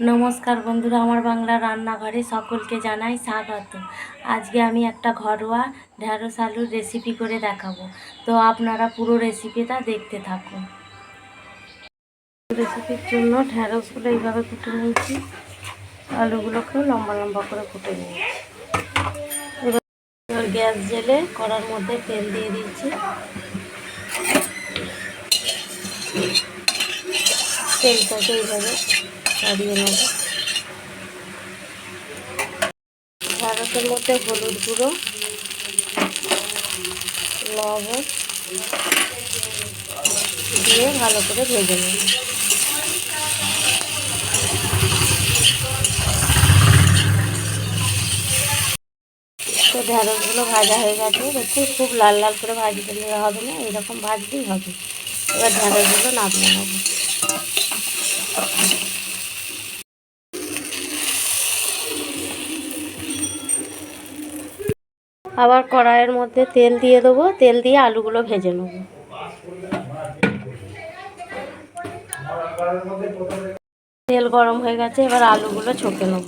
নমস্কার বন্ধুরা, আমার বাংলা রান্নাঘরে সকলকে জানাই স্বাগত। আজকে আমি একটা ঘরোয়া ঢ্যাঁড়স আলুর রেসিপি করে দেখাবো। তো আপনারা পুরো রেসিপিটা দেখতে থাকুন। রেসিপির জন্য ঢ্যাঁড়সগুলো এইভাবে কুটে নিয়েছি। আলুগুলোকেও লম্বা লম্বা করে কুটে নিয়েছি। এবার গ্যাস জেলে কড়ার মধ্যে তেল দিয়ে দিয়েছি। তেলটাকে এইভাবে ছাড়িয়ে নেব ঢ্যাঁড়সের মধ্যে হলুদ গুঁড়ো লবণ দিয়ে ভালো করে ভেজে নেব তো ভাজা হয়ে গেছে। দেখুন খুব লাল লাল করে ভাজতে হবে না এরকম ভাজতেই হবে। এবার ঢ্যাঁড়সগুলো নামিয়ে নেব। আবার কড়াইয়ের মধ্যে তেল দিয়ে দেবো। তেল দিয়ে আলুগুলো ভেজে নেব। তেল গরম হয়ে গেছে, এবার আলুগুলো ছকে নেব।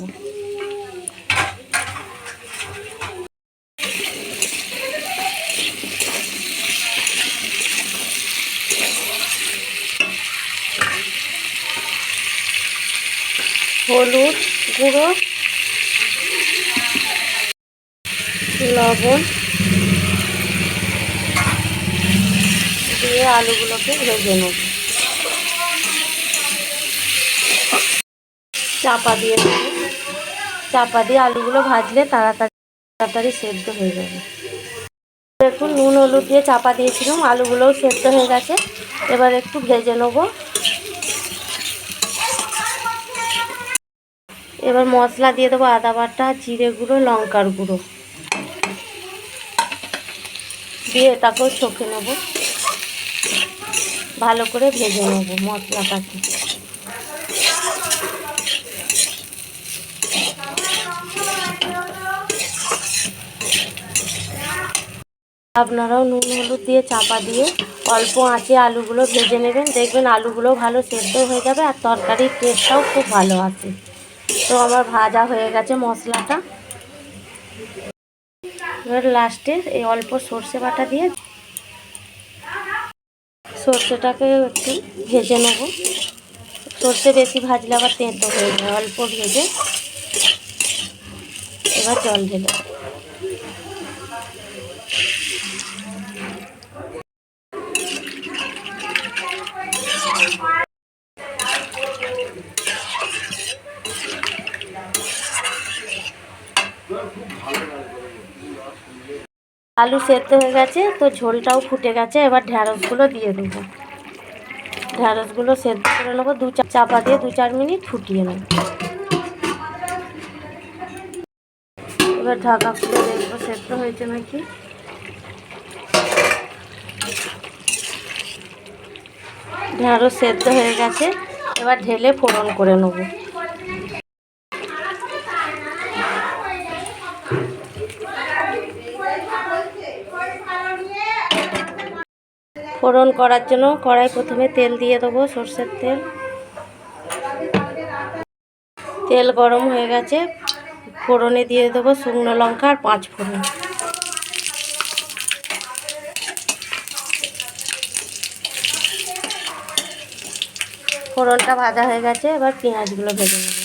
হলুদ গুঁড়ো লবণ দিয়ে আলুগুলোকে ভেজে নেব। চাপা দিয়ে চাপা দিয়ে আলুগুলো ভাজলে তাড়াতাড়ি তাড়াতাড়ি সেদ্ধ হয়ে যাবে। দেখুন, নুন, হলুদ দিয়ে চাপা দিয়েছিলাম, আলুগুলোও সেদ্ধ হয়ে গেছে। এবার একটু ভেজে নেব। এবার মশলা দিয়ে দেবো আদা বাটা, জিরে গুঁড়ো, লঙ্কার গুঁড়ো। দিয়ে এটাকেও ছকে নেব। ভালো করে ভেজে নেব মশলাটাকে। আপনারাও নুন, হলুদ দিয়ে চাপা দিয়ে অল্প আঁচে আলুগুলো ভেজে নেবেন। দেখবেন আলুগুলো ভালো সেদ্ধ হয়ে যাবে আর তরকারির টেস্টটাও খুব ভালো আছে। তো আমার ভাজা হয়ে গেছে মশলাটা। এবার লাস্টে এই অল্প সর্ষে বাটা দিয়ে সর্ষেটাকে একটু ভেজে নেব। সর্ষে বেশি ভাজলে আবার তেঁতো হয়ে যায় অল্প ভেজে এবার জল ঢেলে আলু সেদ্ধ হয়ে গেছে, তো ঝোলটাও ফুটে গেছে, এবার ঢ্যাঁড়সগুলো দিয়ে দেবো। ঢ্যাঁড়সগুলো সেদ্ধ করে নেব, দু চার চাপা দিয়ে দু চার মিনিট ফুটিয়ে নেব। এবার ঢাকা খুলে দেখব, সেদ্ধ হয়েছে নাকি? ঢ্যাঁড়স সেদ্ধ হয়ে গেছে, এবার ঢেলে ফোড়ন করে নেব। ফোড়ন করার জন্য কড়াই প্রথমে তেল দিয়ে দেবো সর্ষের তেল। তেল গরম হয়ে গেছে। ফোড়নে দিয়ে দেবো শুকনো লঙ্কা আর পাঁচ ফোড়ন। ফোড়নটা ভাজা হয়ে গেছে, এবার পেঁয়াজগুলো ভেজে নেব।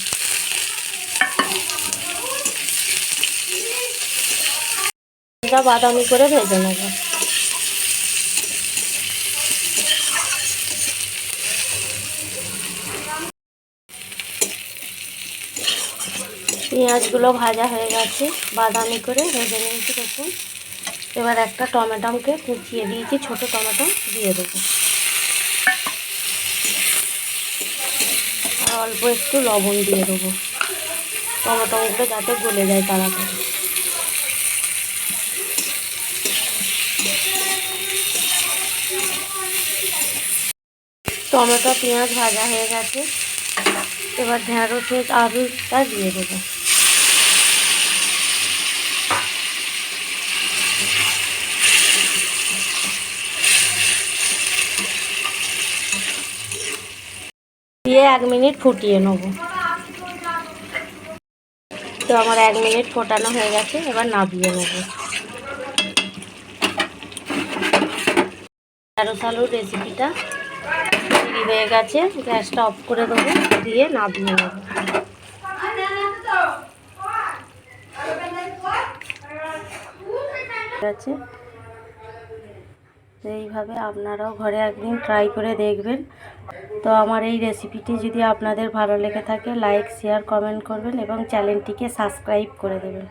বাদামি করে ভেজে নেব। পেঁয়াজগুলো ভাজা হয়ে গেছে, বাদামি করে ভেজে নিয়েছি দেখুন এবার একটা টমেটোকে কুচিয়ে দিয়েছি, ছোট টমেটো দিয়ে দেবো। আর অল্প একটু লবণ দিয়ে দেবো। টমেটোগুলো যাতে গলে যায় তাড়াতাড়ি। টমেটো, পেঁয়াজ ভাজা হয়ে গেছে। এবার ঢ্যাঁড়সের আলুটা দিয়ে দেবো। এক মিনিট ফুটিয়ে নেব। তো আমার এক মিনিট ফোটানো হয়ে গেছে, এবার নাবিয়ে নেব। ঢ্যাঁড়স আলুর রেসিপিটা তৈরি হয়ে গেছে, গ্যাসটা অফ করে দেবো, দিয়ে নাবিয়ে নেব। আছে তো এইভাবে আপনারাও ঘরে একদিন ট্রাই করে দেখবেন। তো আমার এই রেসিপিটি যদি আপনাদের ভালো লেগে থাকে লাইক শেয়ার কমেন্ট করবেন এবং চ্যানেলটিকে সাবস্ক্রাইব করে দেবেন।